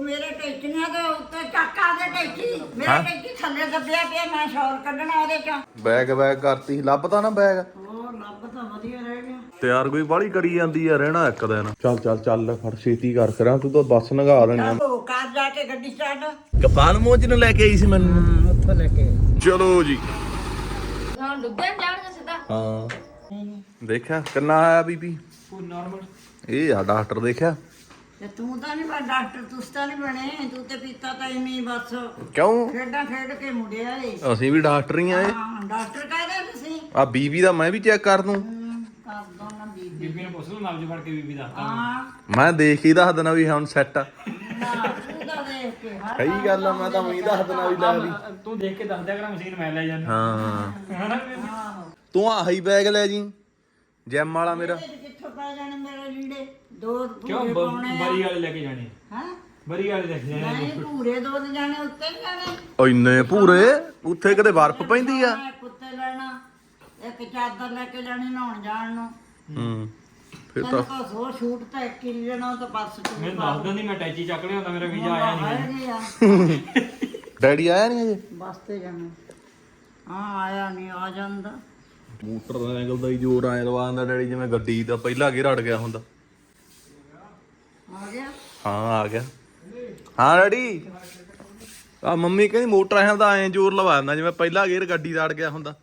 ਮੇਰੇ ਟੈਚੀਆਂ ਦੇ ਉੱਤੇ ਚੱਕਾ ਦੇ ਟੈਚੀ। ਹਾਂ? ਮੇਰੇ ਟੈਚੀ ਥੱਲੇ ਦੱਬਿਆ ਪਿਆ ਮੈਂ ਸ਼ੌਰ ਕੱਢਣਾ ਉਹਦੇ ਚੋਂ। ਬੈਗ ਬੈਗ ਕਰਤੀ ਲੱਭਦਾ ਨਾ ਬੈਗ? ਉਹ ਲੱਭ ਤਾਂ ਵਧੀਆ ਰਹਿ ਗਿਆ। ਤਿਆਰ ਕੋਈ ਬਾਹਲੀ ਕਰੀ ਜਾਂਦੀ ਆ ਰਹਿਣਾ ਇੱਕ ਦਿਨ। ਚੱਲ ਚੱਲ ਚੱਲ ਫੜ ਛੇਤੀ ਕਰ ਕਰਾਂ ਤੂੰ ਤਾਂ ਬੱਸ ਨਗਾ ਦੇਣੀ ਆ। ਉਹ ਕਾਰ ਜਾ ਕੇ ਗੱਡੀ ਸਟਾਰਟ ਕਪਾਲ ਮੋਚ ਨੂੰ ਲੈ ਕੇ ਆਈ ਸੀ ਮੈਨੂੰ। ਉੱਥੇ ਲੈ ਕੇ ਚਲੋ ਜੀ। ਹਾਂ ਡੁੱਬੇ ਜਾਣਗੇ ਸਿੱਧਾ। ਹਾਂ। ਦੇਖਿਆ ਕਿੰਨਾ ਆਇਆ ਬੀਬੀ? ਨਾਰਮਲ ਇਹ ਆ ਡਾਕਟਰ ਦੇਖਿਆ। ਤੇ ਤੂੰ ਤਾਂ ਨਹੀਂ ਬਣ ਡਾਕਟਰ ਤੂੰ ਤਾਂ ਨਹੀਂ ਬਣੇ ਤੂੰ ਤੇ ਪੀਤਾ ਤਾਂ ਇੰਨੀ ਹੀ ਬਸ। ਕਿਉਂ? ਖੇਡਾਂ ਖੇਡ ਕੇ ਮੁੜਿਆ ਏ ਅਸੀਂ ਵੀ ਡਾਕਟਰ ਹੀ ਆ ਹਾਂ ਡਾਕਟਰ ਕਹਿੰਦੇ ਤੁਸੀਂ? ਆ ਬੀਬੀ ਦਾ ਮੈਂ ਵੀ ਚੈੱਕ ਕਰ ਦੂੰ। ਹਮ, ਕਰ ਦੋ ਨਾ ਬੀਬੀ। ਬੀਬੀ ਨੂੰ ਪੁੱਛ ਲਓ ਨਬਜ ਫੜ ਕੇ ਬੀਬੀ ਦੱਸਦਾ। ਹਾਂ। ਮੈਂ ਦੇਖ ਹੀ ਦੱਸ ਦੇਣਾ ਵੀ ਹੁਣ ਸੈੱਟ ਆ। ਨਾ ਤੂੰ ਤਾਂ ਦੇਖ ਕੇ ਹਰ ਸਹੀ ਗੱਲ ਆ ਮੈਂ ਤਾਂ ਉਹੀ ਦੱਸ ਦੇਣਾ ਵੀ ਲੈ ਵੀ। ਤੂੰ ਦੇਖ ਕੇ ਦੱਸ ਦਿਆ ਕਰ ਮਸ਼ੀਨ ਮੈਂ ਲੈ ਜਾਣਾ ਹਾਂ। ਹਨਾ ਬੀਬੀ? ਆਹੋ। ਤੂੰ ਆਹੀ ਬੈਗ ਲੈ ਜੀ ਜੈਮ ਵਾਲਾ ਮੇਰਾ। ਕਿੱਥੋਂ ਪੈ ਜਾਣੇ ਮੇਰੇ ਲੀੜੇ? ਦੋ ਕਿਉਂ ਪੂਰੇ ਬ- ਪਾਉਣੇ ਬਰੀ ਵਾਲੇ ਲੈ ਕੇ ਜਾਣੇ? ਹਾਂ? ਬਰੀ ਵਾਲੇ ਲੈ ਕੇ ਜਾਣੇ ਨਹੀਂ ਪੂਰੇ ਦੋ ਨੀ ਜਾਣੇ ਉੱਤੇ ਨੀ ਜਾਣੇ। ਓ ਇੰਨੇ ਭੂਰੇ? ਉੱਥੇ ਕਿਤੇ ਬਰਫ਼ ਪੈਂਦੀ ਆ? ਇੱਕ ਉੱਤੇ ਲੈਣਾ ਇੱਕ ਚਾਦਰ ਲੈ ਕੇ ਜਾਣੀ ਨਹਾਉਣ ਜਾਣ ਨੂੰ। ਹੂੰ ਫਿਰ ਤੈਨੂੰ ਤਾਂ ਤਾਂ ਸੋ ਛੂਟ ਤਾਂ ਇੱਕ ਹੀ ਲੈਣਾ ਤਾਂ ਬਸ ਤੂੰ ਮੈਂ ਦੱਸ ਦਿੰਦੀ ਮੈਂ ਟੈਚੀ ਚੱਕ ਲਿਆ ਹੁੰਦਾ ਮੇਰਾ ਵੀਜ਼ਾ ਆਇਆ ਨਹੀਂ ਨਹੀਂ ਡੈਡੀ ਆਇਆ ਨਹੀਂ ਅਜੇ ਬਸ ਤੇ ਜਾਣਾ। ਹਾਂ ਆਇਆ ਨਹੀਂ ਆ ਜਾਂਦਾ। ਮੋਟਰਸਾਈਕਲ ਦਾ ਹੀ ਜ਼ੋਰ ਆਇਆ ਲਵਾਉਂਦਾ ਡੈਡੀ ਜਿਵੇਂ ਗੱਡੀ ਦਾ ਪਹਿਲਾ ਗੇਰ ਅੜ ਗਿਆ ਹੁੰਦਾ। ਆ ਗਿਆ? ਹਾਂ ਆ ਗਿਆ। ਹਾਂ ਡੈਡੀ। ਆ ਮੰਮੀ ਕਹਿੰਦੀ ਮੋਟਰਸਾਈਕਲ ਦਾ ਐਂ ਜ਼ੋਰ ਲਵਾ ਦਿੰਦਾ ਜਿਵੇਂ ਪਹਿਲਾ ਗੇਰ ਗੱਡੀ ਦਾ ਅੜ ਗਿਆ ਹੁੰਦਾ।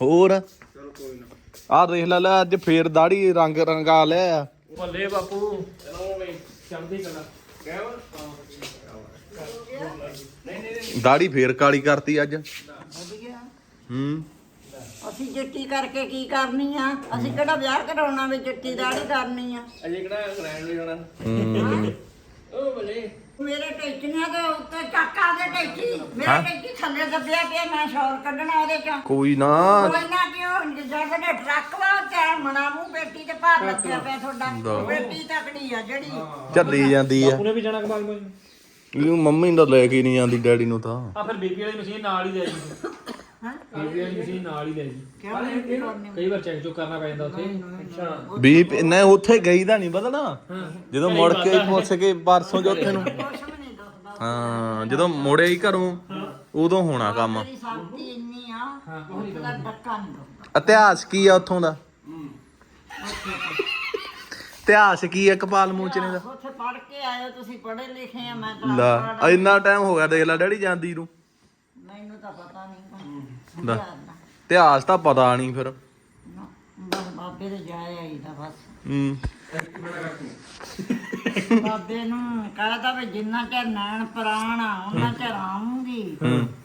ਹੋਰ? ਆਹ ਦੇਖ ਲੈ ਲੈ ਅੱਜ ਫੇਰ ਦਾੜੀ ਰੰਗ ਰੰਗਾ ਲਿਆ ਆ। ਭੱਲੇ ਬਾਪੂ ਚੜਦੀ ਕਲਾ ਦਾੜੀ ਫੇਰ ਕਾਲੀ ਕਰਤੀ ਅੱਜ। ਹੂੰ। ਅਸੀਂ ਚਿੱਟੀ ਕਰਕੇ ਕੀ ਕਰਨੀ ਆ? ਅਸੀਂ ਕਿਹੜਾ ਵਿਆਹ ਕਰਾਉਣਾ ਵੀ ਚਿੱਟੀ ਦਾੜੀ ਕਰਨੀ ਆ? ਅਜੇ ਕਿਹੜਾ ਕਲੈਂਡ ਹੋ। ਜਾਣਾ। ਉਹ ਭਲੇ। ਮੇਰੇ ਟੈਚੀਆਂ ਦੇ ਉੱਤੇ ਚੱਕਾ ਦੇ ਟੈਚੀ? ਮੇਰੇ ਟੈਚੀ ਥੱਲੇ ਦੱਬਿਆ ਪਿਆ ਮੈਂ ਸ਼ੌਰ ਕੱਢਣਾ ਉਹਦੇ ਚੋਂ। ਕੋਈ ਨਾ। ਕੋਈ ਨਾ ਕਿਉਂ ਜਦ ਦੇ ਟਰੱਕ ਵਾ ਤੇ ਮਨਾਮੂ ਬੇਟੀ ਤੇ ਭਾਰ ਲੱਗਿਆ ਪਿਆ ਤੁਹਾਡਾ। ਬੇਟੀ ਤਕੜੀ ਆ ਜਿਹੜੀ। ਚੱਲੀ ਜਾਂਦੀ ਆ। ਬਾਪੂ ਨੇ ਵੀ ਜਾਣਾ ਕਮਾਲ ਇਹਨੂੰ ਮੰਮੀ ਨੂੰ ਤਾਂ ਲੈ ਕੇ ਨਹੀਂ ਜਾਂਦੀ ਡੈਡੀ ਨੂੰ ਤਾਂ। ਆ ਫਿਰ ਬੀਬੀ ਵਾਲੀ ਮਸ਼ੀਨ ਨਾਲ ਹੀ ਲੈ ਜੀ ਹਾਂ? ਵਾਲੀ ਮਸ਼ੀਨ ਨਾਲ ਹੀ ਲੈ ਜੀ। ਕਿਉਂ ਨਹੀਂ ਕਰਨੀ ਕਈ ਵਾਰ ਚੈੱਕ ਚੁੱਕ ਕਰਨਾ ਪੈ ਜਾਂਦਾ ਉੱਥੇ। ਅੱਛਾ। ਵੀ ਨਹੀਂ ਉੱਥੇ ਗਈ ਤਾਂ ਨਹੀਂ ਬਦਲਣਾ ਜਦੋਂ ਮੁੜ ਕੇ ਪੁੱਛ ਕੇ ਪਰਸੋਂ ਚੌਥੇ ਨੂੰ। ਕੁਛ ਵੀ ਨਹੀਂ ਦੱਸਦਾ। ਹਾਂ ਜਦੋਂ ਮੁੜੇ ਹੀ ਘਰੋਂ ਉਦੋਂ ਹੋਣਾ ਕੰਮ। ਮੇਰੀ ਸ਼ਕਤੀ ਇੰਨੀ ਆ ਉਹਦਾ ਡੱਕਾ ਨਹੀਂ ਦੱਸਦਾ ਇਤਿਹਾਸ ਕੀ ਆ ਉੱਥੋਂ ਦਾ? ਇਤਿਹਾਸ ਕੀ ਆ ਕਪਾਲ ਮੋਚਨੇ ਦਾ? ਉੱਥੇ ਪੜ ਕੇ ਆਏ ਹੋ ਤੁਸੀਂ ਪੜ੍ਹੇ ਲਿਖੇ ਆ ਮੈਂ ਤਾਂ ਲੈ ਅਨਪੜ੍ਹ ਆ। ਇੰਨਾ ਟਾਈਮ ਹੋ ਗਿਆ ਦੇਖ ਲੈ ਡੈਡੀ ਜਾਂਦੀ ਨੂੰ। ਮੈਨੂੰ ਤਾਂ ਪਤਾ ਨਹੀਂ। ਲੈ ਇਤਿਹਾਸ ਤਾਂ ਪਤਾ ਨਹੀਂ ਫਿਰ। ਨਾ, ਬਸ ਬਾਬੇ ਦੇ ਜਾਏ ਆਈ ਦਾ ਬਸ। ਹੂੰ। ਬਾਬੇ ਨੂੰ ਕਹਦਾ ਵੀ ਜਿੰਨਾ ਚਿਰ ਨੈਣ ਪ੍ਰਾਣ ਆ ਉਹਨਾਂ ਚਿਰ ਆਉਂਗੀ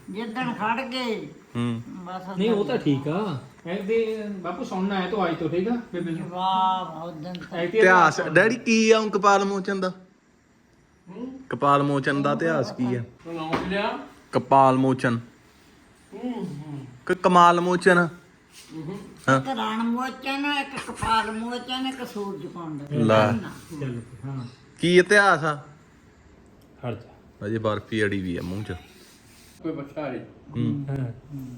ਜਿੱਦਣ ਖੜ ਗਏ ਹੂੰ। ਬਸ ਨਹੀਂ ਉਹ ਤਾਂ ਠੀਕ ਆ। ਐਦੇ ਬਾਪੂ ਸੁਣਨਾ ਹੈ ਤਾਂ ਅੱਜ ਤੋਂ ਠੀਕ ਆ ਬੇਬੇ ਨੂੰ? ਵਾਹ ਉਦੋਂ ਤਾਂ ਇਤਿਹਾਸ ਡੈਡੀ ਕੀ ਆ ਉਹ ਕਪਾਲ ਮੋਚਨ ਦਾ? ਕਪਾਲ ਮੋਚਨ ਦਾ ਇਤਿਹਾਸ ਕੀ ਆ? ਕਪਾਲ ਮੋਚਨ। ਕਿ ਕਮਾਲ ਮੋਚਨ। ਹਾਂ। ਇੱਕ ਰਣ ਮੋਚਨ ਇੱਕ ਕਪਾਲ ਮੋਚਨ ਇੱਕ ਸੂਰਜ ਕੁੰਡ ਲੈ। ਚੱਲ ਹਾਂ। ਕੀ ਇਤਿਹਾਸ ਆ? ਹਟ ਜਾ ਅਜੇ ਬਰਫੀ ਅੜੀ ਵੀ ਆ ਮੂੰਹ 'ਚ। ਕੋਈ ਬੱਚਾ ਨਹੀਂ ਹੂੰ। ਹਾਂ।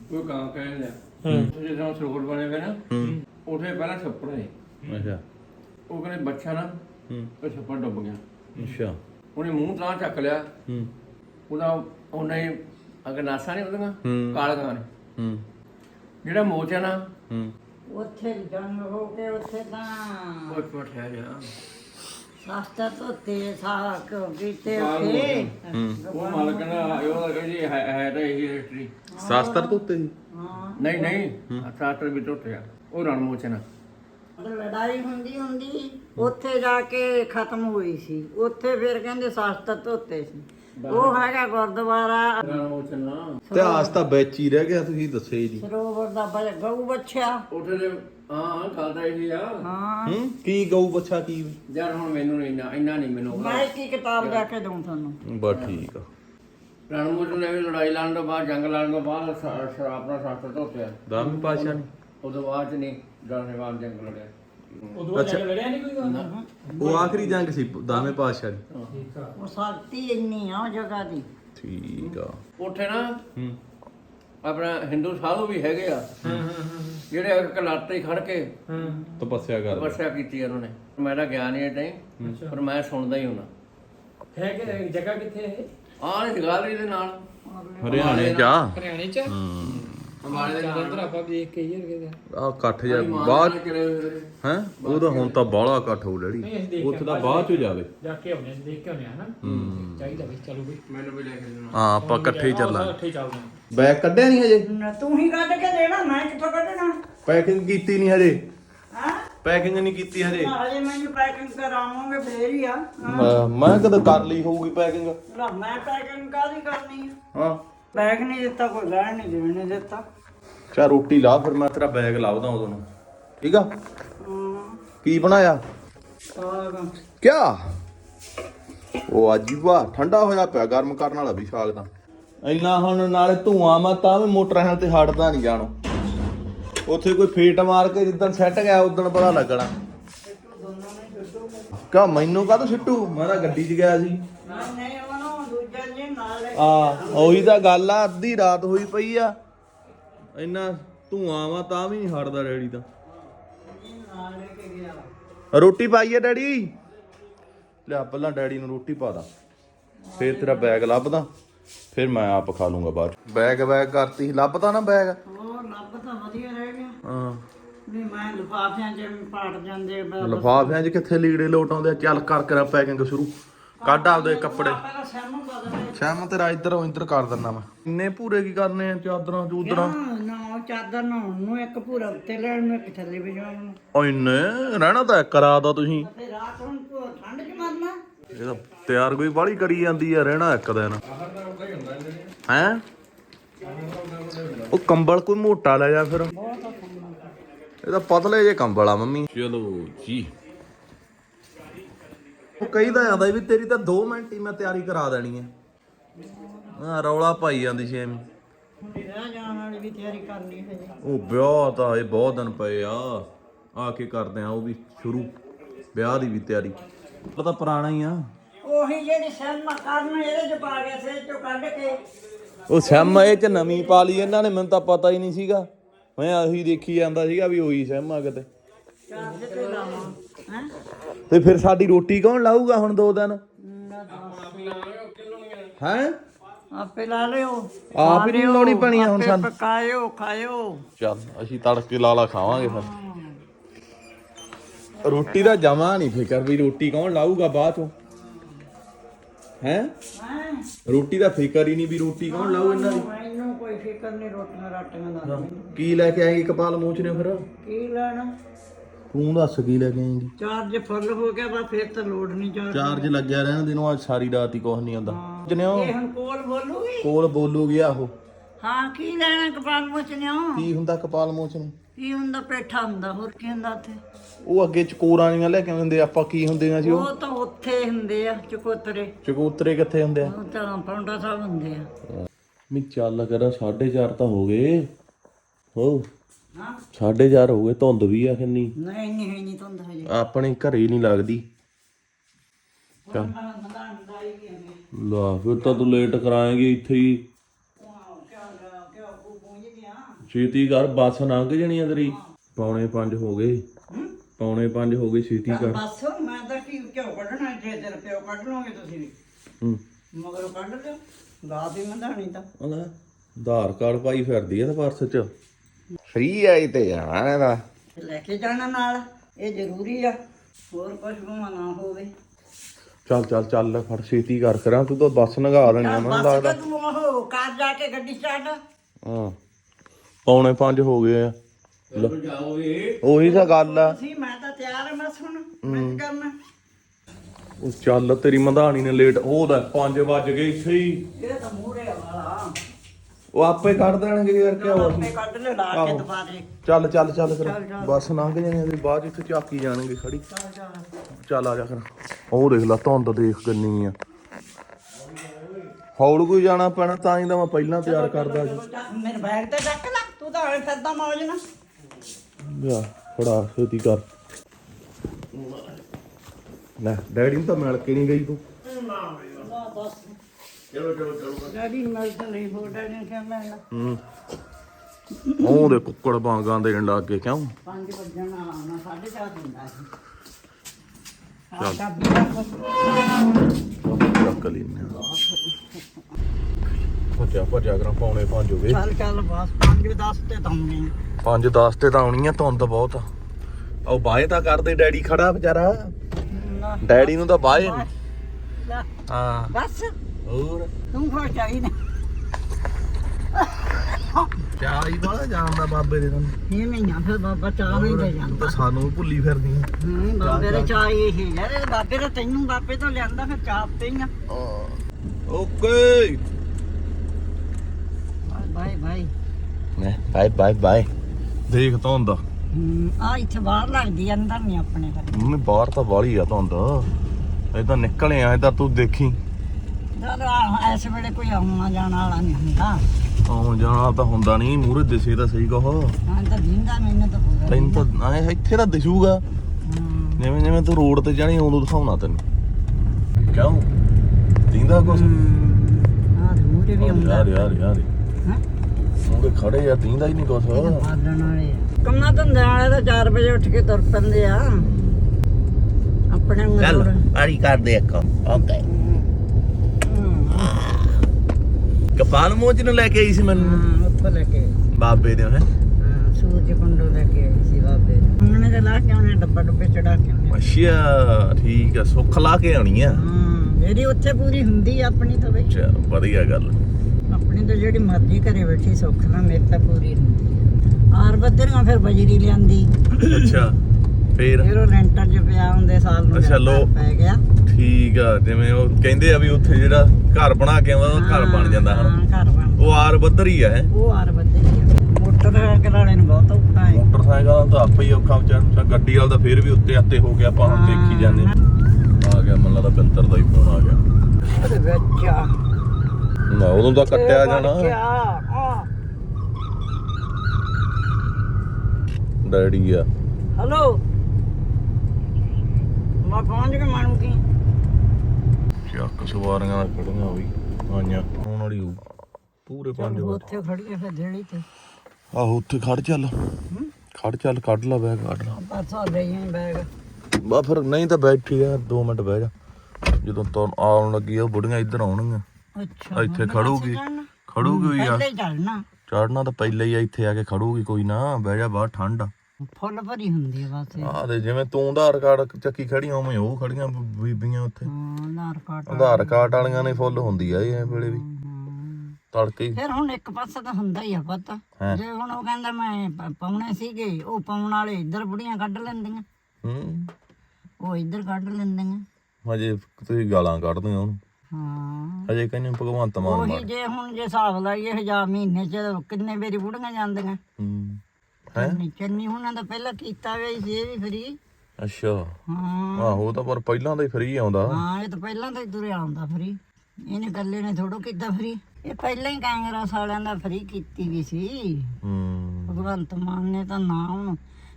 ਕੋਈ ਗਾਂ ਕਹਿੰਦੇ ਆ ਹਾਂ। ਜਦੋਂ ਸਰੋਵਰ ਬਣਿਆ ਹੋਇਆ ਨਾ ਹੂੰ। ਉਥੇ ਪਹਿਲਾਂ ਛੱਪੜ ਹੈ ਅੱਛਾ। ਉਹ ਕਹਿੰਦੇ ਬੱਚਾ ਨਾ ਹੂੰ। ਉਹ ਛੱਪੜ ਡੁੱਬ ਗਿਆ। ਅੱਛਾ। ਉਹਨੇ ਮੂੰਹ ਤਾਂ ਚੱਕ ਲਿਆ। ਹੂੰ। ਉਹਦਾ ਉਹਨੇ ਅਗਰ ਨਾਸਾ ਨਹੀਂ ਉਹਦੀਆਂ ਹੂੰ। ਕਾਲਗਾਂ ਨੇ। ਹੂੰ। ਜਿਹੜਾ ਮੋਚ ਹੈ ਨਾ ਹੂੰ। ਉੱਥੇ ਜੰਗ ਹੋ ਕੇ ਉੱਥੇ ਤਾਂ ਇੱਕ ਮਿੰਟ ਠਹਿਰ ਜਾ। ਸਸਤਾ ਧੋਤੇ ਸਾਕ ਕੀਤੇ ਉੱਥੇ। ਉਹ ਮਾਲਕ ਨਾ ਉਹਦਾ ਕਹਿੰਦੀ ਹੈ ਹੈ ਤਾਂ ਇਹੀ ਹਿਸਟਰੀ ਸ਼ਾਸਤਰ ਤੋਂ ਉੱਤੇ ਹਾਂ। ਨਹੀਂ ਨਹੀਂ ਸ਼ਾਸਤਰ ਵੀ ਟੁੱਟਿਆ ਉਹ ਰਣ ਮੋਚ ਹੈ ਨਾ ਲੜਾਈ ਹੁੰਦੀ ਹੁੰਦੀ ਉੱਥੇ ਜਾ ਕੇ ਖਤਮ ਹੋਈ ਸੀ। ਉੱਥੇ ਫਿਰ ਕਹਿੰਦੇ ਸਸਤਾ ਧੋਤੇ ਸੀ। ਉਹ ਹੈਗਾ ਗੁਰਦੁਆਰਾ। ਇਤਿਹਾਸ ਤਾਂ ਵਿੱਚ ਹੀ ਰਹਿ ਗਿਆ ਤੁਸੀਂ ਦੱਸੇ ਹੀ ਨਹੀਂ। ਸਰੋਵਰ ਦਾ ਬ- ਗਊ ਬੱਛਾ ਉਥੇ ਦੇ ਹਾਂ ਗੱਲ ਤਾਂ ਇਹੀ ਆ। ਹਾਂ। ਹੂੰ ਕੀ ਗਊ ਬੱਚਾ ਕੀ? ਯਾਰ ਹੁਣ ਮੈਨੂੰ ਨਹੀਂ ਇੰਨਾ ਇੰਨਾ ਨਹੀਂ ਮੈਨੂੰ ਮੈਂ ਕੀ ਕਿਤਾਬ ਜਾ ਕੇ ਦਊਂ ਤੁਹਾਨੂੰ? ਬਸ ਠੀਕ ਆ। ਰਣਮੂਰ ਨੇ ਵੀ ਲੜਾਈ ਲੜਨ ਤੋਂ ਬਾਅਦ ਜੰਗ ਲੜਨ ਤੋਂ ਬਾਅਦ ਸ- ਸ- ਆਪਣਾ ਸ਼ਾਸਤਰ ਧੋਤਿਆ। ਦਸਵੀਂ ਪਾਤਸ਼ਾਹ ਨੇ। ਉਦੋਂ ਬਾਅਦ ਚ ਨਹੀਂ ਬਾਅਦ ਜੰਗ ਲੜਿਆ। ਉਦੋਂ ਬਾਅਦ ਜਾ ਕੇ ਲੜਿਆ ਨਹੀਂ ਕੋਈ ਗੱਲ ਉਹ ਆਖਰੀ ਜੰਗ ਸੀ ਦਸਵੇਂ ਪਾਤਸ਼ਾਹ ਦੀ। ਠੀਕ ਆ। ਉਹ ਸ਼ਕਤੀ ਇੰਨੀ ਆ ਉਹ ਜਗ੍ਹਾ ਦੀ। ਠੀਕ ਆ। ਉੱਥੇ ਨਾ ਹੂੰ। ਆਪਣਾ ਹਿੰਦੂ ਸਾਧੂ ਵੀ ਹੈਗੇ ਆ। ਜਿਹੜੇ ਇੱਕ ਲਾਟੇ ਖੜ ਕੇ ਹਾਂ। ਤਪੱਸਿਆ ਕਰ ਤਪੱਸਿਆ ਕੀਤੀ ਉਹਨਾਂ ਨੇ। ਮੇਰਾ ਗਿਆਨ ਨਹੀਂ ਏਦਾਂ ਹੀ। ਪਰ ਮੈਂ ਸੁਣਦਾ ਹੀ ਹੁਣਾ ਹੈ ਕਿ ਜਗ੍ਹਾ ਕਿੱਥੇ ਹੈ ਆਹ ਇਸ ਗਾਲਰੀ ਦੇ ਨਾਲ। ਹਰਿਆਣੇ ਚ ਆ। ਹਰਿਆਣੇ ਚ ਅੰਬਾਲੇ ਦੇ ਅੰਦਰ। ਆਪਾਂ ਦੇਖ ਕੇ ਹੀ ਰਗੇ ਆ ਇਕੱਠ ਜਾ ਬਾਅਦ ਹੈ? ਉਹਦਾ ਹੁਣ ਤਾਂ ਬਾਹਲਾ ਇਕੱਠ ਹੋ ਡੈਡੀ ਉੱਥੇ ਤਾਂ ਬਾਅਦ ਚ ਜਾਵੇ। ਜਾ ਕੇ ਆਉਣੇ ਦੇਖ ਕੇ ਆਉਣੇ ਹਨਾ? ਚਾਹੀਦਾ ਵੀ ਚਲੋ ਬਈ ਮੈਨੂੰ ਵੀ ਲੈ ਕੇ ਦੇਣਾ ਹਾਂ ਆਪਾਂ ਇਕੱਠੇ ਹੀ ਚੱਲਾਂਗੇ। ਇਕੱਠੇ ਹੀ ਚੱਲਦੇ ਬੈਗ ਕੱਢਿਆ ਨਹੀਂ ਹਜੇ? ਤੂੰ ਹੀ ਕੱਢ ਕੇ ਦੇਣਾ ਮੈਂ ਕਿੱਥੋਂ ਕੱਢਣਾ? ਪੈਕਿੰਗ ਕੀਤੀ ਨਹੀਂ ਹਜੇ। ਹਾਂ? ਪੈਕਿੰਗ ਨਹੀਂ ਕੀਤੀ ਹਜੇ। ਹਜੇ ਮੈਨੂੰ ਪੈਕਿੰਗ ਕਰਾਵਾਂਗੇ ਫੇਰ ਹੀ ਆ। ਮੈਂ- ਕਦੋਂ ਕਰ ਲਈ ਹੋਊਗੀ ਪੈਕਿੰਗ? ਮੈਂ ਪੈਕਿੰਗ ਕਾਦੀ ਕਰਨੀ ਹਾਂ। ਬੈਗ ਨਹੀਂ ਦਿੱਤਾ ਕੋਈ ਲੈਣ ਨਹੀਂ ਦੇਣ ਨਹੀਂ ਦਿੱਤਾ। ਚਾ ਰੋਟੀ ਲਾ ਫਿਰ ਮੈਂ ਤੇਰਾ ਬੈਗ ਲਾਉਦਾ ਉਦੋਂ ਨੂੰ। ਠੀਕ ਆ? ਕੀ ਬਣਾਇਆ? ਸਾਗ। ਕਿਆ? ਉਹ ਅੱਜ ਠੰਡਾ ਹੋਇਆ ਪਿਆ ਗਰਮ ਕਰਨ ਵਾਲਾ ਵੀ ਸਾਗ ਤਾਂ। ਇੰਨਾ ਹੁਣ ਨਾਲੇ ਧੂਆਂ ਮੈਂ ਤਾਂ ਵੀ ਮੋਟਰਾਂ ਤੇ ਹਟਦਾ ਨਹੀਂ ਜਾਣੋ। ਉੱਥੇ ਕੋਈ ਫੇਟ ਮਾਰ ਕੇ ਜਿੱਦਣ ਸੈੱਟ ਗਿਆ ਉਦੋਂ ਪਤਾ ਲੱਗਣਾ। ਕਾ ਮੈਨੂੰ ਕਾਹਤੋਂ ਸਿੱਟੂ? ਮੈਂ ਤਾਂ ਗੱਡੀ 'ਚ ਗਿਆ ਸੀ। ਨਹੀਂ ਨਹੀਂ ਉਹਨੂੰ ਦੂਜਾ ਜੀ ਨਾਲ ਲੈ ਕੇ ਆ ਉਹੀ ਤਾਂ ਗੱਲ ਆ ਅੱਧੀ ਰਾਤ ਹੋਈ ਪਈ ਆ। ਇੰਨਾ ਧੂਆਂ ਵਾ ਤਾਂ ਵੀ ਨਹੀਂ ਹਟਦਾ ਡੈਡੀ ਗਿਆ ਰੋਟੀ ਪਾਈ ਆ ਡੈਡੀ? ਲਿਆ ਪਹਿਲਾਂ ਡੈਡੀ ਨੂੰ ਰੋਟੀ ਪਾ ਦਾਂ। ਫੇਰ ਤੇਰਾ ਬੈਗ ਲੱਭਦਾ। ਫਿਰ ਮੈਂ ਆਪ ਖਾ ਲੂੰਗਾ ਬਾਅਦ ਚ। ਬੈਗ ਬੈਗ ਕਰਤੀ। ਲੱਭਦਾ ਨਾ ਬੈਗ ਉਹ ਲੱਭ ਤਾਂ ਵਧੀਆ ਰਹਿ ਗਿਆ। ਹਾਂ। ਵੀ ਮੈਂ ਲਿਫਾਫਿਆਂ 'ਚ ਪਾਟ ਜਾਂਦੇ ਲਫਾਫਿਆਂ 'ਚ ਕਿੱਥੇ ਲੀੜੇ ਲੋਟ ਆਉਂਦੇ ਚੱਲ ਕਰ ਕਰ ਪੈਕਿੰਗ ਸ਼ੁਰੂ। ਕੱਢ ਆਪਦੇ ਕੱਪੜੇ। ਪਹਿਲਾਂ ਸੈਮੂ ਬਦਲੇ ਸ਼ਾਮ ਤੇਰਾ ਇੱਧਰ ਇੱਧਰ ਕਰ ਦਿੰਦਾ ਮੈਂ। ਇੰਨੇ ਪੂਰੇ ਕੀ ਕਰਨੇ ਆ ਚਾਦਰਾਂ ਚੂਦਰਾਂ? ਨਾ ਚਾਦਰ ਨਹਾਉਣ ਨੂੰ ਇੱਕ ਪੂਰਾ ਉੱਤੇ ਲੈਣ ਨੂੰ ਇੱਕ ਥੱਲੇ ਵਿਜਾਉਣ ਨੂੰ। ਓ ਇੰਨੇ ਰਹਿਣਾ ਤਾਂ ਕਰਾ ਦੋ ਤੁਸੀਂ। ਤੇ ਰਾਤ ਨੂੰ ਤੂੰ ਠੰਡ 'ਚ ਮਰਨਾ। ਇਹ ਤਾਂ ਤਿਆਰ ਕੋਈ ਬਾਹਲੀ ਕਰੀ ਜਾਂਦੀ ਆ ਰਹਿਣਾ ਇੱਕ ਦਿਨ। ਹੈ? ਉਹ ਕੰਬਲ ਕੋਈ ਮੋਟਾ ਲੈ ਜਾ ਫਿਰ। ਇਹ ਤਾਂ ਪਤਲੇ ਜੇ ਕੰਬਲ ਆ ਮੰਮੀ। ਚਲੋ ਜੀ। ਉਹ ਕਹੀਦਾ ਜਾਂਦਾ ਵੀ ਤੇਰੀ ਤਾਂ 2 ਮਿੰਟ ਹੀ ਮੈਂ ਤਿਆਰੀ ਕਰਾ ਦੇਣੀ ਹੈ। ਹਾਂ ਰੌਲਾ ਪਾਈ ਜਾਂਦੀ ਸੀ ਐਵੇਂ। ਵਿਆਹ ਜਾਣ ਵਾਲੀ ਵੀ ਤਿਆਰੀ ਕਰਨੀ ਹੈ। ਉਹ ਵਿਆਹ ਤਾਂ ਇਹ ਬਹੁਤ ਦਿਨ ਪਏ ਆ। ਆ ਕੇ ਕਰਦੇ ਆ ਉਹ ਵੀ ਸ਼ੁਰੂ। ਵਿਆਹ ਦੀ ਵੀ ਤਿਆਰੀ। ਪਤਾ ਪੁਰਾਣਾ ਹੀ ਆ। ਉਹੀ ਜਿਹੜੀ ਸੈਮਾ ਕਰਨ ਇਹਦੇ 'ਚ ਪਾ ਗਿਆ ਸੇ ਚੋਂ ਕੱਢ ਕੇ। ਉਹ ਸਿਮ ਇਹ ਚ ਨਵੀਂ ਪਾ ਲਈ ਇਹਨਾਂ ਨੇ ਮੈਨੂੰ ਤਾਂ ਪਤਾ ਹੀ ਨਹੀਂ ਸੀਗਾ। ਮੈਂ ਆਹੀ ਦੇਖੀ ਜਾਂਦਾ ਸੀਗਾ ਵੀ ਉਹੀ ਆ ਕਿਤੇ। ਚਾਰਜ ਤੇ ਲਾਵਾਂ। ਤੇ ਫਿਰ ਸਾਡੀ ਰੋਟੀ ਕੌਣ ਲਾਊਗਾ ਹੁਣ ਦੋ ਦਿਨ? ਹੈ? ਆਪੇ ਲਾ ਲਿਓ। ਆਪ ਹੀ ਨਹੀਂ ਲਾਉਣੀ ਪੈਣੀ ਆ ਹੁਣ ਸਾਨੂੰ। ਪਕਾਇਓ ਖਾਇਓ। ਚੱਲ ਅਸੀਂ ਤੜਕੇ ਲਾ ਲਾ ਖਾਵਾਂਗੇ ਫਿਰ। ਰੋਟੀ ਦਾ ਜਮਾ ਨਹੀਂ ਫਿਕਰ ਵੀ ਰੋਟੀ ਕੌਣ ਲਾਊਗਾ ਬਾਅਦ ਚੋਂ? ਹੈ? ਹੈਂ? ਰੋਟੀ ਦਾ ਫਿਕਰ ਹੀ ਨਹੀਂ ਵੀ ਰੋਟੀ ਕੌਣ ਲਾਊ ਇਹਨਾਂ ਦੀ। ਮੈਨੂੰ ਕੋਈ ਫਿਕਰ ਨਹੀਂ ਰੋਟੀਆਂ ਰਾਟੀਆਂ ਦਾ। ਕੀ ਲੈ ਕੇ ਆਏਗੀ ਕਪਾਲ ਮੋਚ ਨੇ ਫਿਰ? ਕੀ ਲੈਣਾ? ਤੂੰ ਦੱਸ ਕੀ ਲੈ ਕੇ ਆਏਗੀ? ਚਾਰਜ ਫੁੱਲ ਹੋ ਗਿਆ ਬਾ ਫਿਰ ਤਾਂ ਲੋਡ ਨਹੀਂ ਚਾਰਜ ਚਾਰਜ ਲੱਗਿਆ ਰਹਿਣ ਦੇ ਨੂੰ ਅੱਜ ਸਾਰੀ ਰਾਤ ਹੀ ਕੁਝ ਨਹੀਂ ਆਉਂਦਾ ਜਨਿਓ। ਇਹ ਹੁਣ ਕੋਲ ਬੋਲੂਗੀ? ਕੋਲ ਬੋਲੂਗੀ ਆਹੋ। ਹਾਂ ਕੀ ਲੈਣਾ ਕਪਾਲ ਮੁਚਨਿਓ ਕੀ ਹੁੰਦਾ ਕਪਾਲ ਮੋਚਨ ਕੀ ਹੁੰਦਾ ਪੇਠਾ ਹੁੰਦਾ ਹੋਰ ਕੀ ਹੁੰਦਾ ਉੱਥੇ? ਉਹ ਅੱਗੇ ਚਕੋਰਾਂ ਜੀਆਂ ਲੈ ਕੇ ਆਉਂਦੇ ਆਪਾਂ ਕੀ ਹੁੰਦੀਆਂ ਸੀ ਉਹ? ਉਹ ਤਾਂ ਉੱਥੇ ਹੁੰਦੇ ਆ ਚਕੋਤਰੇ। ਚਕੋਤਰੇ ਕਿੱਥੇ ਹੁੰਦੇ ਆ? ਉਹ ਤਾਂ ਪੌਂਡਾ ਸਾਹਿਬ ਹੁੰਦੇ ਆ। ਮੈਂ ਚੱਲ ਕਰਾ 4:30 ਤਾਂ ਹੋ ਗਏ। ਹੋ। ਹਾਂ 4:30 ਹੋ ਗਏ ਧੁੰਦ ਵੀ ਆ ਕਿੰਨੀ। ਨਹੀਂ ਨਹੀਂ ਹੈ ਨਹੀਂ ਤੁੰਦ ਹਜੇ। ਆਪਣੇ ਘਰੇ ਨਹੀਂ ਲੱਗਦੀ। ਚੱਲ। ਮੈਂ ਬੰਦਾ ਹੁੰਦਾ ਹੀ ਹੈ ਲਾ ਫਿਰ ਤਾਂ ਤੂੰ ਲੇਟ ਕਰਾਏਂਗੀ ਇੱਥੇ ਹੀ। ਪਹੁੰਚ ਗਿਆ ਛੇਤੀ ਕਰ ਬੱਸ ਲੰਘ ਜਾਣੀ ਆ ਤੇਰੀ। ਪੌਣੇ 5 ਹੋ ਗਏ। ਪੌਣੇ 5 ਹੋ ਗਏ ਛੇਤੀ ਕਰ। ਬਸ ਮੈਂ ਤਾਂ ਕੀ ਕਿਉਂ ਕੱਢਣਾ ਜੇ ਤੇਰੇ ਪਿਓ ਕੱਢ ਲਓਗੇ ਤੁਸੀਂ ਵੀ। ਹੂੰ। ਮਗਰੋਂ ਕੱਢ ਲਿਓ ਵੀ ਮੰਧਾਣੀ ਤਾਂ। ਆਧਾਰ ਕਾਰਡ ਪਾਈ ਫਿਰਦੀ ਆ ਤੇ ਪਰਸ ਚ। ਫ੍ਰੀ ਆਈ ਤੇ ਜਾਣਾ ਇਹਦਾ। ਤੇ ਲੈ ਕੇ ਜਾਣਾ ਨਾਲ ਇਹ ਜ਼ਰੂਰੀ ਆ ਹੋਰ ਕੁਝ ਭਾਵੇਂ ਨਾ ਹੋਵੇ। ਚੱਲ ਚੱਲ ਚੱਲ ਫੜ ਛੇਤੀ ਕਰ ਕਰਾਂ ਤੂੰ ਤਾਂ ਬੱਸ ਨਗਾ ਦੇਣੀ ਆ ਮੈਨੂੰ ਬਸ ਲੱਗਦਾ। ਤੂੰ ਉਹ ਕਾਰ ਜਾ ਕੇ ਗੱਡੀ ਸਟਾਰਟ। ਹਾਂ। ਪੌਣੇ 5 ਹੋ ਗਏ ਆ। ਜਾਓ ਵੀ ਉਹੀ ਤਾਂ ਗੱਲ ਆ। ਸੀ ਮੈਂ ਤਾਂ ਤਿਆਰ ਆ ਬਸ ਹੁਣ ਮੈਂ ਕਰਨਾ? ਉਹ ਚੱਲ ਤੇਰੀ ਮਧਾਣੀ ਨੇ ਲੇਟ ਉਹਦਾ 5 ਵੱਜ ਗਏ ਇੱਥੇ ਹੀ ਇਹ ਤਾਂ ਮੂਹਰੇ ਵਾਲਾ। ਉਹ ਆਪੇ ਕੱਢ ਦੇਣਗੇ ਯਾਰ ਕਿਉਂ ਅਸੀਂ ਆਪੇ ਕੱਢ ਲੈ ਲਾ ਕੇ ਦੁਬਾਰੇ ਚੱਲ ਚੱਲ ਚੱਲ ਫਿਰ। ਬੱਸ ਲੰਘ ਜਾਣੀ ਤੇਰੀ ਬਾਅਦ ਚ ਇੱਥੇ ਝਾਕੀ ਜਾਣਗੇ ਖੜੀ। ਚੱਲ ਆ ਜਾ ਕਰ ਉਹ ਦੇਖ ਲਾ ਧੁੰਦ ਦੇਖ ਕਿੰਨੀ ਆ। ਹੌਲ ਕੋਈ ਜਾਣਾ ਪੈਣਾ ਤਾਂ ਹੀ ਤਾਂ ਮੈਂ ਪਹਿਲਾਂ ਤਿਆਰ ਕਰਦਾ ਸੀ। ਮੇਰੇ ਬੈਗ ਤੇ ਚੱਕ ਲੈ ਤੂੰ ਤਾਂ ਹਲੇ ਫਿਰਦਾ ਮੌਜ ਨਾ ਜਾ ਫੜਾ ਛੇਤੀ ਕਰ। ਲੈ ਡੈਡੀ ਨੂੰ ਤਾਂ ਮਿਲ ਕੇ ਨਹੀਂ ਗਈ ਤੂੰ। ਬਸ। ਚਲੋ ਚਲੋ ਡੈਡੀ ਨਹੀਂ ਡੈਡੀ ਕੁੱਕੜ ਬਾਂਗਾਂ ਦੇ ਲੱਗ ਗਏ ਕਿਉਂ? 5 ਵਜਣਾ ਨਾ 4:30 ਹੁੰਦਾ ਸੀ। ਸਾਡਾ ਬੀੜਾ ਚੱਕ ਲੈਨੇ ਭੱਜਾ ਭੱਜਾ ਕਰਾਂ ਪੌਣੇ 5 ਹੋ ਗਏ। ਚੱਲ ਚੱਲ ਬਸ 5 10 ਤੇ ਦਮਨੇ 5 10 ਤੇ ਤਾਂ ਆਉਣੀ ਆ ਧੁੰਦ ਬਹੁਤ ਆ। ਉਹ ਬਾਏ ਤਾਂ ਕਰਦੇ ਡੈਡੀ ਖੜਾ ਵਿਚਾਰਾ। ਡੈਡੀ ਨੂੰ ਤਾਂ ਬਾਏ ਲੈ ਹਾਂ। ਬਸ। ਹੋਰ? ਤੂੰ ਖੁਸ਼ ਚਾਹੀਦਾ ਚਾਹ ਹੀ ਬੜਾ ਜਾਣਦਾ ਬਾਬੇ ਦੇ ਤੁਹਾਨੂੰ ਇਹ ਮਹੀਨਾ ਫਿਰ ਬਾਬਾ ਚਾਹ ਨਹੀਂ ਦੇ ਜਾਂਦਾ। ਤਾਂ ਸਾਨੂੰ ਵੀ ਭੁੱਲੀ ਫਿਰਦੀ ਆ। ਹੂੰ ਬਾਬੇ ਦੇ ਚਾਹ। ਇਹ ਹੀ ਯਾਰ ਇਹ ਬਾਬੇ ਦਾ ਤੈਨੂੰ ਬਾਬੇ ਤੋਂ ਲਿਆਂਦਾ ਫਿਰ ਚਾਹ ਤੇ ਹੀ ਆ। Okay. Bye bye bye. Bye bye ਦੇਖ ਧੁੰਦ ਹੂੰ ਆ ਇੱਥੇ ਬਾਹਰ ਲੱਗਦੀ ਆ, ਅੰਦਰ ਨਹੀਂ ਆਪਣੇ ਘਰ। ਮੰਮੀ ਬਾਹਰ ਤਾਂ ਬਾਹਲੀ ਆ ਧੁੰਦ ਇਹ ਤਾਂ ਨਿਕਲੇ ਆ ਇਧਰ ਤੂੰ ਦੇਖੀ। ਚਲ ਆ ਇਸ ਵੇਲੇ ਕੋਈ ਆਉਣਾ ਜਾਣ ਵਾਲਾ ਨਹੀਂ ਹੁੰਦਾ। ਆਉਣ ਜਾਣਾ ਤਾਂ ਹੁੰਦਾ ਨਹੀਂ ਮੂਰੇ ਦਿਸੇ ਤਾਂ ਸਹੀ ਕਹੋ। ਹਾਂ ਤਾਂ ਦਿੰਦਾ ਮੈਨੂੰ ਤਾਂ ਪੂਰਾ ਤੈਨੂੰ ਤਾਂ ਐ ਇੱਥੇ ਤਾਂ ਦਿਸੂਗਾ। ਜਿਵੇਂ ਜਿਵੇਂ ਤੂੰ ਰੋਡ ਤੇ ਜਾਣੀ ਉਦੋਂ ਦਿਖਾਉਣਾ ਤੈਨੂੰ। ਕਿਉਂ? ਦਿੰਦਾ ਕੁਛ? ਹਾਂ। ਮੂਰੇ ਵੀ ਆਉਂਦਾ ਯਾਰ ਯਾਰ ਯਾਰ। ਹਾਂ? ਮੂਰੇ ਖੜੇ ਆ ਦਿੰਦਾ ਹੀ ਨਹੀਂ ਕੁਛ। ਮਾਰਨ ਵਾਲੇ ਆ। ਕੰਮਾਂ ਧੰਦੇ ਵਾਲੇ ਤਾਂ 4 ਵਜੇ ਉੱਠ ਕੇ ਤੁਰ ਪੈਂਦੇ ਆ। ਆਪਣੇ ਆਰੀ ਕਰਦੇ ਇੱਕ ਓਕੇ ਕਪਾਲ ਮੋਚ ਨੂੰ ਲੈ ਕੇ ਆਈ ਸੀ ਮੈਨੂੰ। ਹਾਂ ਉੱਥੋਂ ਲੈ ਕੇ ਬਾਬੇ ਦੇ ਹੈ? ਹਾਂ ਸੂਰਜ ਕੁੰਡੋ ਲੈ ਕੇ ਆਈ ਸੀ ਬਾਬੇ ਉਹਨੇ ਤੇ ਲਾ ਕੇ ਉਹਨੇ ਡੱਬਾ ਡੁੱਬੇ ਚੜਾ ਕੇ ਆਉਣੇ। ਅੱਛਾ ਠੀਕ ਆ ਸੁੱਖ ਲਾ ਕੇ ਆਉਣੀ ਆ। ਹਾਂ ਮੇਰੀ ਉੱਥੇ ਪੂਰੀ ਹੁੰਦੀ ਆ ਆਪਣੀ ਤਾਂ ਬਈ। ਚਲ ਵਧੀਆ ਗੱਲ। ਆਪਣੀ ਤਾਂ ਜਿਹੜੀ ਮਰਜ਼ੀ ਘਰੇ ਬੈਠੀ ਸੁੱਖ ਨਾਲ ਮੇਰੀ ਤਾਂ ਪੂਰੀ ਹੁੰਦੀ ਆ। ਆਰ ਬੱਦਰੀਆਂ ਫਿਰ ਬਜਰੀ ਲਿਆਂਦੀ। ਅੱਛਾ। ਫੇਰ? ਫਿਰ ਉਹ ਲੈਂਟਰ 'ਚ ਪਿਆ ਹੁੰਦੇ ਸਾਲ ਨੂੰ ਅੱਛਾ, ਲੋ। ਪੈ ਗਿਆ। ਠੀਕ ਆ ਜਿਵੇਂ ਉਹ ਕਹਿੰਦੇ ਆ ਵੀ ਉੱਥੇ ਜਿਹੜਾ ਘਰ ਬਣਾ ਕੇ ਆਉਂਦਾ ਉਹ ਘਰ ਬਣ ਜਾਂਦਾ ਹਨ? ਹਾਂ ਘਰ ਬਣ ਉਹ ਆਰ ਬੱਦਰ ਹੀ ਆ ਹੈ? ਉਹ ਆਰ ਮੋਟਰ ਨੂੰ ਬਹੁਤ ਔਖਾ ਹੈ। ਮੋਟਰਸਾਈਕਲ ਦਾ ਤਾਂ ਆਪੇ ਹੀ ਔਖਾ ਵਿਚਾਰ ਗੱਡੀ ਵਾਲਾ ਤਾਂ ਫੇਰ ਵੀ ਉੱਤੇ ਆਤੇ ਹੋ ਗਿਆ ਆਪਾਂ ਹੁਣ ਦੇਖੀ ਜਾਂਦੇ ਆ ਗਿਆ ਮਨ ਲੱਗਦਾ ਬਿੰਦਰ ਦਾ ਹੀ ਫੋਨ ਆ ਗਿਆ। ਉਹਦੇ ਵਿੱਚ ਆ। ਨਾ ਉਦੋਂ ਤਾਂ ਕੱਟਿਆ ਇਹ ਬਣ ਜਾਣਾ ਗਿਆ, ਆ। ਡੈਡੀ ਆ। ਹਲੋ? ਮੈਂ ਪਹੁੰਚ ਕੇ ਮਾਣੂ ਕੀ। ਚੱਕ ਸਵਾਰੀਆਂ ਦਾ ਖੜੀਆਂ ਵੀ ਆਈਆਂ। ਆਉਣ ਵਾਲੀ ਹੋਊ। ਪੂਰੇ 5 ਵਜੇ। ਉੱਥੇ ਖੜੀ ਆ ਫਿਰ ਦੇੜੀ ਤੇ। ਆਹੋ ਉੱਥੇ ਖੜ ਚੱਲ। ਖੜ ਚੱਲ ਕੱਢ ਲਾ ਬੈਗ ਕੱਢ ਲਾ। ਬਸ ਆ ਗਈ ਆਂ ਬੈਗ। ਬਾ ਫਿਰ ਨਹੀਂ ਤਾਂ ਬੈਠੀ ਆ 2 ਮਿੰਟ ਬਹਿ ਜਾ। ਜਦੋਂ ਤੋਂ ਆਉਣ ਲੱਗੀ ਆ ਬੁੜੀਆਂ ਇੱਧਰ ਆਉਣਗੀਆਂ। ਅੱਛਾ ਇੱਥੇ ਖੜੂਗੀ। ਖੜੂਗੀ ਆ। ਪਹਿਲੇ ਚੜਨਾ ਚੜਨਾ ਤਾਂ ਪਹਿਲਾਂ ਹੀ ਇੱਥੇ ਆ ਕੇ ਖੜੂਗੀ ਕੋਈ ਨਾ। ਬਹਿ ਜਾ ਬਾਹਰ ਠੰਡ ਆ। ਫੁੱਲ ਭਰੀ ਹੁੰਦੀ ਆ ਬਸ ਇਹ। ਆਹ ਦੇ ਜਿਵੇਂ ਤੂੰ ਆਧਾਰ ਕਾਰਡ ਚੱਕੀ ਖੜੀ ਉਵੇਂ ਉਹ ਖੜੀਆਂ ਬ- ਬੀਬੀਆਂ ਉੱਥੇ। ਹਾਂ ਆਧਾਰ ਕਾਰਡ ਆਧਾਰ ਕਾਰਡ ਵਾਲੀਆਂ ਨੇ ਫੁੱਲ ਹੁੰਦੀ ਆ ਇਹ ਵੇਲੇ ਵੀ। ਹਾਂ। ਤੜਕੇ ਹੀ। ਫਿਰ ਹੁਣ ਇੱਕ ਪਾਸੇ ਤਾਂ ਹੁੰਦਾ ਹੀ ਆ ਪਤਾ। ਹਾਂ। ਜੇ ਹੁਣ ਉਹ ਕਹਿੰਦਾ ਮੈਂ ਪ- ਪਾਉਣੇ ਸੀਗੇ ਉਹ ਪਾਉਣ ਵਾਲੇ ਇੱਧਰ ਬੁੜੀਆਂ ਕੱਢ ਲੈਂਦੀਆਂ। ਹੂੰ। ਉਹ ਇੱਧਰ ਕੱਢ ਲੈਂਦੀਆਂ। ਹਜੇ ਤੁਸੀਂ ਗਾਲਾਂ ਕੱਢਦੇ ਹੋ ਉਹਨੂੰ। ਹਾਂ। ਹਜੇ ਕਹਿੰਦੇ ਭਗਵੰਤ ਮਾਨ ਉਹੀ ਮਾਰ। ਜੇ ਹੁਣ ਜੇ ਹਿਸਾਬ ਲਾਈਏ ਹਜ਼ਾਰ ਮਹੀਨੇ ਚ ਕਿੰਨੇ ਵਾਰੀ ਬੁੜੀਆਂ ਜਾਂਦੀਆਂ। ਹੂੰ। ਹੈ? ਚੰਨੀ ਚੰਨੀ ਉਹਨਾਂ ਦਾ ਪਹਿਲਾਂ ਕੀਤਾ ਹੋਇਆ ਸੀ ਇਹ ਵੀ ਫਰੀ ਅੱਛਾ। ਹਾਂ। ਆਹੋ ਉਹ ਤਾਂ ਪਰ ਪਹਿਲਾਂ ਦਾ ਹੀ ਫ੍ਰੀ ਆਉਂਦਾ। ਹਾਂ ਇਹ ਤਾਂ ਪਹਿਲਾਂ ਤਾਂ ਹੀ ਤੁਰਿਆ ਆਉਂਦਾ ਫਰੀ ਇਹਨੇ ਇਕੱਲੇ ਨੇ ਥੋੜੋ ਕੀਤਾ ਫਰੀ ਇਹ ਪਹਿਲਾਂ ਹੀ ਕਾਂਗਰਸ ਵਾਲਿਆਂ ਦਾ ਫਰੀ ਕੀਤੀ ਵੀ ਸੀ। ਹੂੰ। ਭਗਵੰਤ ਮਾਨ ਨੇ ਤਾਂ ਨਾ ਹੁਣ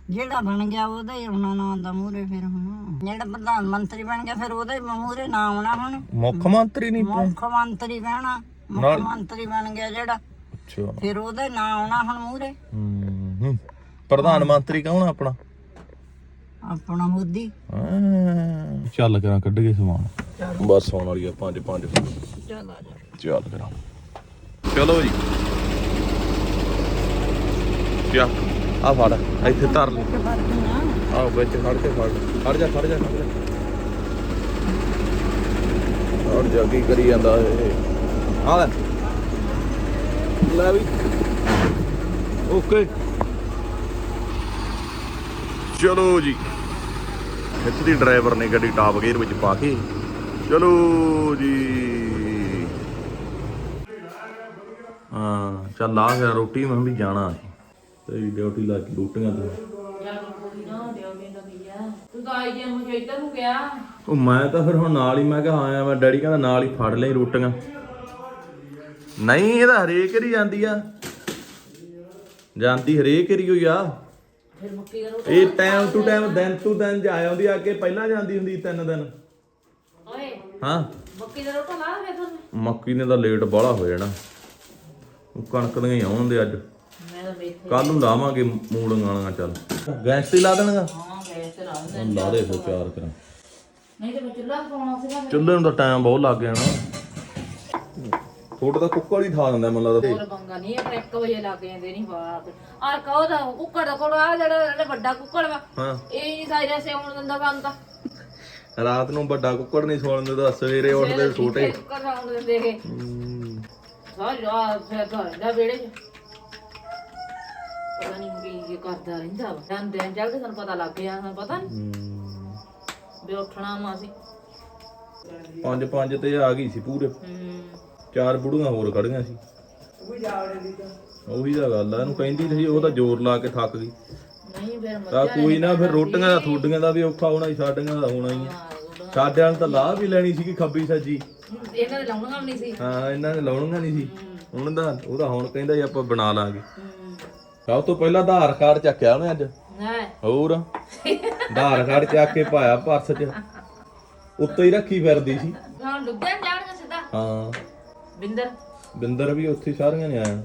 ਜਿਹੜਾ ਬਣ ਗਿਆ ਉਹਦਾ ਹੀ ਆਉਣਾ ਨਾ ਦਾ ਮੂਰੇ ਫਿਰ ਹੁਣ। ਜਿਹੜਾ ਪ੍ਰਧਾਨ ਮੰਤਰੀ ਬਣ ਗਿਆ ਫਿਰ ਉਹਦਾ ਹੀ ਮੂਰੇ ਨਾ ਆਉਣਾ ਹੁਣ। ਮੁੱਖ ਮੰਤਰੀ ਨਹੀਂ ਮੁੱਖ ਮੰਤਰੀ ਕਹਿਣਾ ਮੁੱਖ ਮੰਤਰੀ ਬਣ ਗਿਆ ਜਿਹੜਾ। ਅੱਛਾ। ਫਿਰ ਉਹਦਾ ਨਾ ਆਉਣਾ ਹੁਣ ਮੂਰੇ ਹੂੰ। ਹੂੰ। ਪ੍ਰਧਾਨ ਮੰਤਰੀ ਕੌਣ ਆ ਆਪਣਾ? ਆਪਣਾ ਮੋਦੀ। ਹਾਂ। ਚੱਲ ਕਰਾਂ ਕੱਢ ਕੇ ਸਮਾਨ। ਬਸ ਆਉਣ ਵਾਲੀ ਆ 5 5 ਚੱਲ ਆ ਜਾ। ਚੱਲ ਕਰਾਂ। ਚਲੋ ਜੀ। ਕਿਆ? ਆ ਫੜ ਇੱਥੇ ਧਰ ਲੈ। ਆ ਆਹ ਵਿੱਚ ਖੜ ਕੇ ਫੜ। ਖੜ ਜਾ ਖੜ ਜਾ ਖੜ ਜਾ। ਔਰ ਜਾ ਕੀ ਕਰੀ ਜਾਂਦਾ ਇਹ? ਆ ਲੈ। ਲੈ ਵੀ। ਓਕੇ। ਚਲੋ ਜੀ। ਇੱਥੇ ਦੀ ਡਰਾਈਵਰ ਨੇ ਗੱਡੀ ਟਾਪ ਗੇਅਰ ਵਿੱਚ ਪਾ ਕੇ ਚਲੋ ਜੀ। ਹਾਂ ਚੱਲ ਲਾ ਗਿਆ ਰੋਟੀ ਮੈਂ ਵੀ ਜਾਣਾ ਸੀ ਤੇਰੀ ਡਿਊਟੀ ਲਾ ਕੇ ਰੋਟੀਆਂ ਤੇ। ਤੂੰ ਤਾਂ ਆਈ ਜੇ ਮੁਝੇ ਇੱਧਰ ਨੂੰ ਗਿਆ। ਉਹ ਮੈਂ ਤਾਂ ਫਿਰ ਹੁਣ ਨਾਲ ਹੀ ਮੈਂ ਕਿਹਾ ਆਇਆ ਮੈਂ ਡੈਡੀ ਕਹਿੰਦਾ ਨਾਲ ਹੀ ਫੜ ਲਈ ਰੋਟੀਆਂ। ਨਹੀਂ ਇਹਦਾ ਹਰੇਕ ਹੀ ਜਾਂਦੀ ਆ। ਜਾਂਦੀ ਹਰੇਕ ਹੀ ਹੋਈ ਆ। ਫਿਰ ਮੁੱਕੀ ਦਾ ਰੋਟੀ ਇਹ ਟਾਈਮ ਟੂ ਟਾਈਮ ਦਿਨ ਟੂ ਦਿਨ ਜਾ ਆਉਂਦੀ ਆ ਅੱਗੇ ਪਹਿਲਾਂ ਜਾਂਦੀ ਹੁੰਦੀ ਤਿੰਨ ਦਿਨ। ਓਏ ਹਾਂ। ਮੁੱਕੀ ਦਾ ਰੋਟਾ ਲਾ ਕੇ ਤੁਹਾਨੂੰ ਮੱਕੀ ਨੇ ਤਾਂ ਲੇਟ ਬਾਹਲਾ ਹੋ ਜਾਣਾ। ਉਹ ਕਣਕ ਦੀਆਂ ਹੀ ਆਉਣਦੇ ਅੱਜ। ਮੈਂ ਤਾਂ ਵੇਖ ਕੱਲ ਨੂੰ ਲਾਵਾਂਗੇ ਮੂਲੀਆਂ ਵਾਲੀਆਂ ਚੱਲ। ਗੈਸ ਤੇ ਲਾ ਦੇਣਗਾ? ਹਾਂ ਗੈਸ ਤੇ ਲਾ ਹੁਣ ਲਾ ਦੇ ਫਿਰ ਪਿਆਰ ਕਰਾਂ। ਨਹੀਂ ਤੇ ਮੈਂ ਚੁੱਲ੍ਹਾ ਪਾਉਣਾ ਸੀਗਾ ਚੁੱਲ੍ਹੇ ਨੂੰ ਤਾਂ ਟਾਈਮ ਬਹੁਤ ਲੱਗ ਗਿਆ ਨਾ ਥੋੜਾ ਤਾਂ ਕੁੱਕਰ ਹੀ ਠਾ ਦਿੰਦਾ ਮੈਨੂੰ ਲੱਗਦਾ। ਹੋਰ ਪੰਗਾ ਨਹੀਂ ਇਹ 1 ਵਜੇ ਲੱਗ ਜਾਂਦੇ ਨਹੀਂ ਬਾਤ ਆ ਕਹੋ ਦਾ ਕੁੱਕੜ ਦਾ ਕੋਲ ਆ ਜਿਹੜਾ ਜਿਹੜਾ ਵੱਡਾ ਕੁੱਕੜ ਵਾ ਹਾਂ। ਇਹ ਨਹੀਂ ਸਾਇਰਾ ਸੇ ਆਉਣ ਦਿੰਦਾ ਕੰਮ ਤਾਂ। ਰਾਤ ਨੂੰ ਵੱਡਾ ਕੁੱਕੜ ਨਹੀਂ ਸੌਣ ਦਿੰਦਾ ਸਵੇਰੇ ਉੱਠਦੇ ਛੋਟੇ ਕੁੱਕੜ ਆਉਣ ਦਿੰਦੇ ਇਹ। ਹਮ, ਸਾਰੀ ਰਾਤ ਫਿਰ ਘਰ ਰਹਿੰਦਾ ਵਿਹੜੇ 'ਚ। ਪਤਾ ਨਹੀਂ ਕੀ ਕੀ ਕਰਦਾ ਰਹਿੰਦਾ ਵਾ। ਦਿਨ ਦਿਨ ਚੱਲਦੇ ਸਾਨੂੰ ਪਤਾ ਲੱਗ ਗਿਆ ਸਾਨੂੰ ਪਤਾ ਨਹੀਂ ਹਮ, ਵੀ ਉੱਠਣਾ ਮਾ ਸੀ ਪੰਜ ਪੰਜ ਤੇ ਆ ਗਈ ਸੀ ਪੂਰੇ। ਹੂੰ। ਚਾਰ ਬੁੜੀਆਂ ਹੋਰ ਖੜੀਆਂ ਸੀ। ਉਹੀ ਤਾਂ ਗੱਲ ਆ ਇਹਨੂੰ ਕਹਿੰਦੀ ਸੀ ਉਹ ਤਾਂ ਜ਼ੋਰ ਲਾ ਕੇ ਥੱਕ ਗਈ। ਨਹੀਂ ਫਿਰ ਤਾਂ ਕੋਈ ਨਾ ਫਿਰ ਰੋਟੀਆਂ ਦਾ ਥੋਡੀਆਂ ਦਾ ਵੀ ਔਖਾ ਹੋਣਾ ਸੀ ਸਾਡੀਆਂ ਦਾ ਹੋਣਾ ਹੀ ਆ। ਸਾਡਿਆਂ ਨੂੰ ਤਾਂ ਲਾਹ ਵੀ ਲੈਣੀ ਸੀ ਕਿ ਖੱਬੀ ਸੱਜੀ। ਇਹਨਾਂ ਦੇ ਲਾਉਣਾ ਵੀ ਨਹੀਂ ਸੀ। ਹਾਂ ਇਹਨਾਂ ਨੇ ਲਾਉਣੀਆਂ ਨਹੀਂ ਸੀ। ਉਹਨਾਂ ਦਾ ਉਹ ਤਾਂ ਹੁਣ ਕਹਿੰਦਾ ਜੀ ਆਪਾਂ ਬਣਾ ਲਾਂਗੇ। ਹੂੰ। ਸਭ ਤੋਂ ਪਹਿਲਾਂ ਆਧਾਰ ਕਾਰਡ ਚੱਕਿਆ ਉਹਨੇ ਅੱਜ। ਹੈ? ਹੋਰ? ਆਧਾਰ ਕਾਰਡ ਚੱਕ ਕੇ ਪਾਇਆ ਪਰਸ 'ਚ। ਉੱਤੇ ਹੀ ਰੱਖੀ ਫਿਰਦੀ ਸੀ। ਹਾਂ ਡੁੱਬਿਆ ਜਾਣਗਾ ਸਿੱਧਾ। ਹਾਂ। ਬਿੰਦਰ? ਬਿੰਦਰ ਵੀ ਉੱਥੇ ਹੀ ਸਾਰੀਆਂ ਨੇ ਆਇਆ।